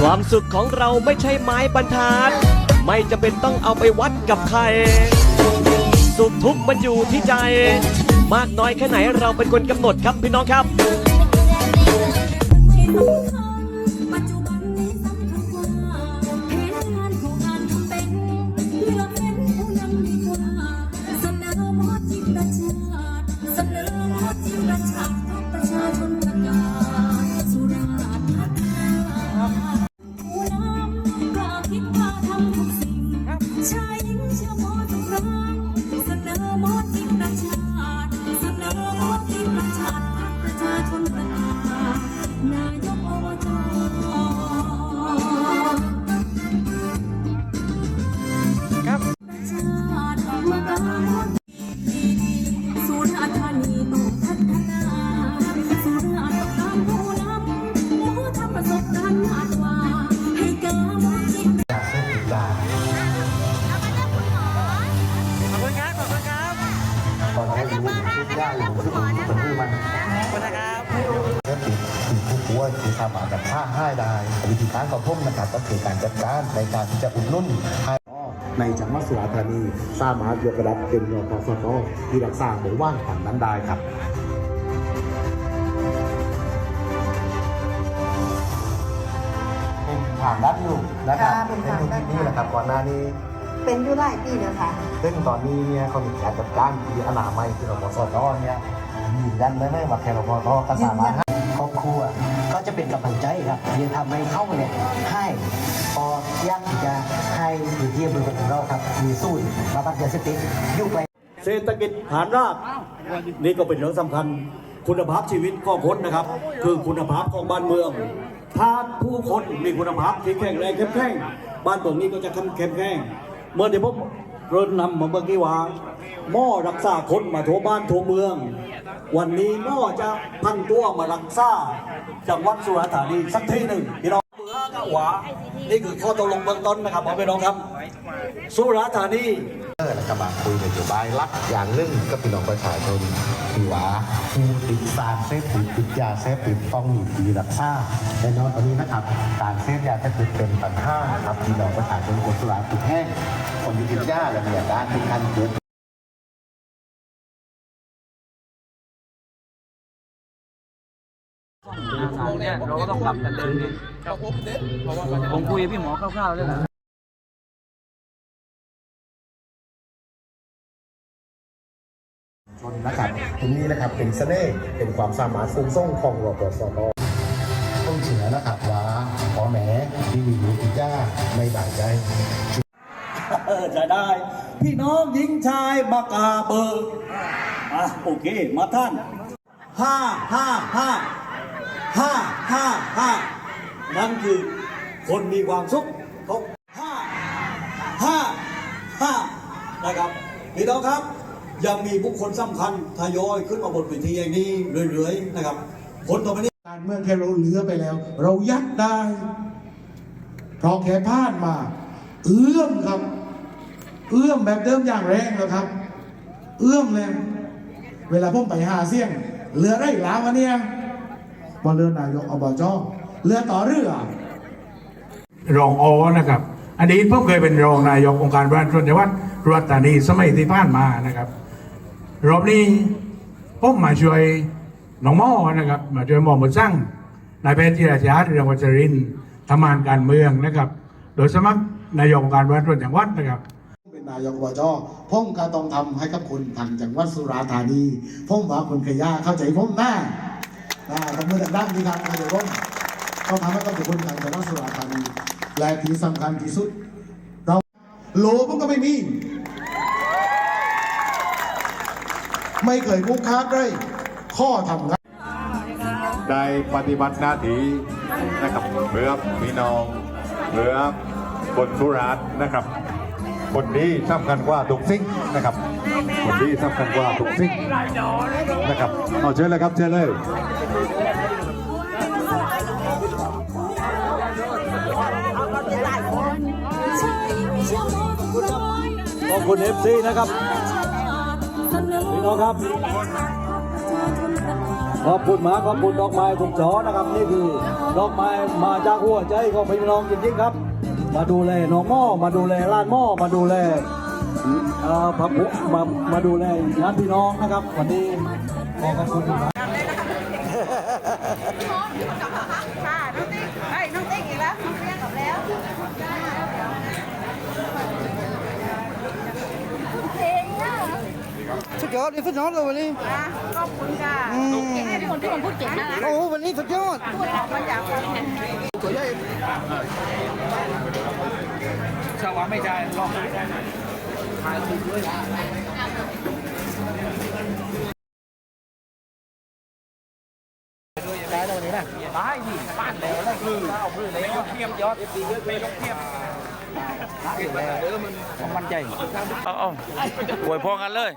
ความสุขของเราไม่ใช่ไม้บรรทัด ไม่จำเป็นต้องเอาไปวัดกับใคร สุขทุกข์มันอยู่ที่ใจ มากน้อยแค่ไหนเราเป็นคนกำหนดครับพี่น้องครับ ยาอยู่ทุกคนทุกคนที่มันขอบคุณนะครับเสพติดคือผู้ป่วยคือสามารถจะฆ่าให้ได้วิธีการของผมนะครับก็คือการจัดการในการที่จะอุดหนุนให้ในจังหวัดสุราษฎร์ธานีสามารถยกระดับเป็นนปสตที่รักษาหมู่บ้านผ่านนั้นได้ครับเป็นทางด้านอยู่นะครับค่ะเป็นทางด้านอยู่ที่นี่นะครับก่อนหน้านี้ เป็นอยู่หลายปีแล้วค่ะ ซึ่งตอนนี้เนี่ยเขามีการจัดการที่อนามัยคือรพสตเนี่ยยืนยันได้ไหมว่าแค่รพสก็สามารถให้ครอบครัวก็จะเป็นกำลังใจครับที่จะทำให้เข้าเนี่ยให้พอยากที่จะให้พื้นที่อำเภอของเราครับมีศูนย์บำบัดยาเสพติดอยู่ไปเศรษฐกิจฐานรากนี่ก็เป็นเรื่องสำคัญคุณภาพชีวิตของคนนะครับ คือคุณภาพของบ้านเมือง ถ้าผู้คนมีคุณภาพที่แข็งแรงเข้มแข็งบ้านเมืองนี้ก็จะเข้มแข็งแข็ง เมื่อที่ผมเริ่มนำมาเมื่อกี้ว่าหม้อรักษาคนมาทั่วบ้านทั่วเมือง วันนี้หม้อจะพันตัวมารักษาจังหวัดสุราษฎร์ธานีสักทีหนึ่งพี่น้องเมืองกะหวานี่คือข้อตกลงเบื้องต้นนะครับพ่อพี่น้องครับ สุราษฎร์ธานี เออแล้วก็มาคุยนโยบายรัฐอย่างนึ่งก็พี่น้องประชาชนที่ว่าผู้ติดสารเสพติดติดยาเสพติดต้องมีที่รักษาแน่นอนตอนนี้นะครับการเสพยาเสพติดเป็นปัญหาครับพี่น้องประชาชนคนสุราติดแห้งคนที่ติดยาและมีอาการที่ขั้นเกิดเนี่ยเราก็ต้องปรับกันเดินดิผมคุยกับพี่หมอคร่าวๆแล้วนะ ชนนะครับตรงนี้นะครับเป็นเสน่ห์เป็นความสามารถสูงส่งของรปสตต้องเชื่อนะครับว่าพ่อแม่ที่มีอยู่ที่ย่าไม่ได้ใจเออจะได้ พี่น้องหญิงชายมากาเบอร์อะโอเค มาท่านห้าห้าห้าห้าห้าห้านั่นคือคนมีความสุขเขาห้าห้าห้านะครับพี่น้องครับ ยังมีบุคคลสำคัญทยอยขึ้นมาบนเวทีอย่างนี้เรื่อยๆนะครับคนต่อไปนี้การเมืองแค่เราเหลือไปแล้ว เรายัดได้เพราะแค่พลาดมา เอื้อมครับ เอื้อมแบบเดิมอย่างแรงแล้วครับ เอื้อมเลยเวลาผมไปหาเสี่ยงเหลือได้หลาวะเนี่ยบอเรือนายกอบจเหลือต่อเรือรองโอนะครับอันนี้ผมเคยเป็นรองนายกองค์การบริหารส่วนจังหวัดรัตตานีสมัยที่ผ่านมานะครับ รอบนี้ผมมาช่วยน้องหมอนะครับ มาช่วยหมอหมดสั่งนายแพทย์ธีรชาติเรืองวัชรินทำงานการเมืองนะครับ โดยสมัครนายกองการบริหารส่วนจังหวัดนะครับเป็นนายกอบจผมก็ต้องทำให้กับคนทางจังหวัดสุราษฎร์ธานีผมว่าคนขยาเข้าใจผมแน่นะตบมือดังๆดีครับนายกผมต้องทำให้กับคนทางจังหวัดสุราษฎร์ธานีและที่สำคัญที่สุด เราโหลผมก็ไม่มี ไม่เคยมุกค้าเลยข้อทำงานได้ปฏิบัติหน้าที่นะครับเพื่อพี่น้องเพื่อคนสุราษฎร์นะครับ คนนี้สำคัญกว่าทุกสิ่งนะครับ คนนี้สำคัญกว่าทุกสิ่งนะครับเอาเชิญเลยครับเชิญเลยชายหญิงเชื่อหมอทุกครั้งขอบคุณเอฟซีนะครับเส น้องครับ ขอบคุณหมาขอบคุณดอกไม้ทุกจอนะครับนี่คือดอกไม้มาจากหัวใจของพี่น้องจริงๆครับ มาดูแลน้องหม้อมาดูแลร้านหม้อมาดูแลพระพุมามาดูแลญาติพี่น้องนะครับ วันนี้ขอขอบคุณมากค่ะน้องติ๊กไอ้ยน้องติ๊กอีกแล้วน้องเรียกกลับแล้วเพลงอะ สุ ดยอดเลยสุดยอดเลยวันนี้อะขอบคุณค่ะให้พี่คนที่คนพูดเก่งนะโอ้วันนี้สุดยอด พูดออกมาจากคนชาวไม่ใช่ลองได้แล้วนี่นะได้ดิป้านแล้วแล้วคือเอาพื้นเลยยกเทียมยอดเอฟซีเยอะไปยกเทียมมันใจ เอาเอาอวยพรกันเลย